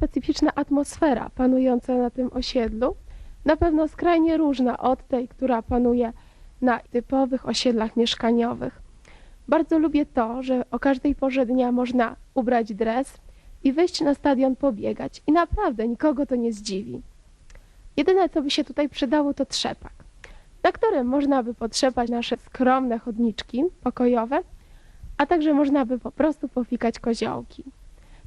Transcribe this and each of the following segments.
specyficzna atmosfera panująca na tym osiedlu. Na pewno skrajnie różna od tej, która panuje na typowych osiedlach mieszkaniowych. Bardzo lubię to, że o każdej porze dnia można ubrać dres i wyjść na stadion pobiegać. I naprawdę nikogo to nie zdziwi. Jedyne, co by się tutaj przydało, to trzepak, na którym można by potrzepać nasze skromne chodniczki pokojowe, a także można by po prostu pofikać koziołki.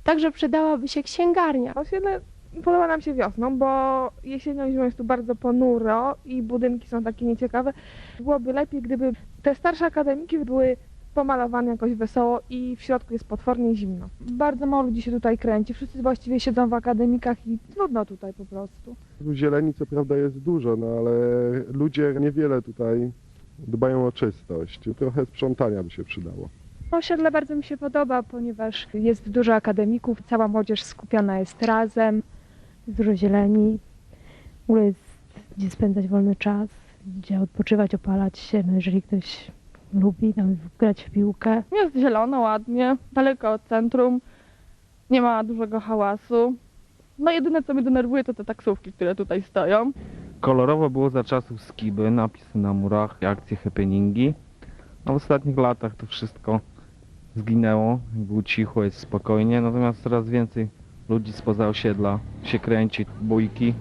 Także przydałaby się księgarnia. Osiedle podoba nam się wiosną, bo jesienią i zimą jest tu bardzo ponuro i budynki są takie nieciekawe. Byłoby lepiej, gdyby te starsze akademiki były pomalowane jakoś wesoło i w środku jest potwornie zimno. Bardzo mało ludzi się tutaj kręci, wszyscy właściwie siedzą w akademikach i nudno tutaj po prostu. Zieleni co prawda jest dużo, no ale ludzie niewiele tutaj dbają o czystość. Trochę sprzątania by się przydało. Osiedle bardzo mi się podoba, ponieważ jest dużo akademików, cała młodzież skupiona jest razem, jest dużo zieleni, w ogóle jest gdzie spędzać wolny czas, gdzie odpoczywać, opalać się, no jeżeli ktoś lubi tam grać w piłkę. Jest zielono, ładnie, daleko od centrum, nie ma dużego hałasu. No jedyne co mnie denerwuje to te taksówki, które tutaj stoją. Kolorowo było za czasów Skiby, napisy na murach, akcje, happeningi. A w ostatnich latach to wszystko zginęło, było cicho, jest spokojnie, natomiast coraz więcej ludzi spoza osiedla się kręci, bójki,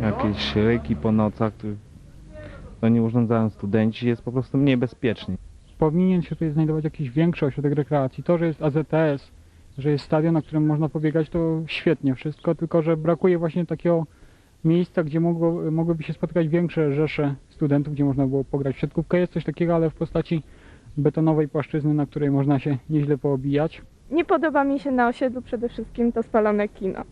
jakieś ryki po nocach, których to nie urządzają studenci, jest po prostu mniej bezpiecznie. powinien się tutaj znajdować jakiś większy ośrodek rekreacji. To, że jest AZS, że jest stadion, na którym można pobiegać, to świetnie wszystko, tylko że brakuje właśnie takiego miejsca, gdzie mogło, mogłyby się spotykać większe rzesze studentów, gdzie można było pograć w siatkówkę. Jest coś takiego, ale w postaci betonowej płaszczyzny, na której można się nieźle poobijać. Nie podoba mi się na osiedlu przede wszystkim to spalone kino.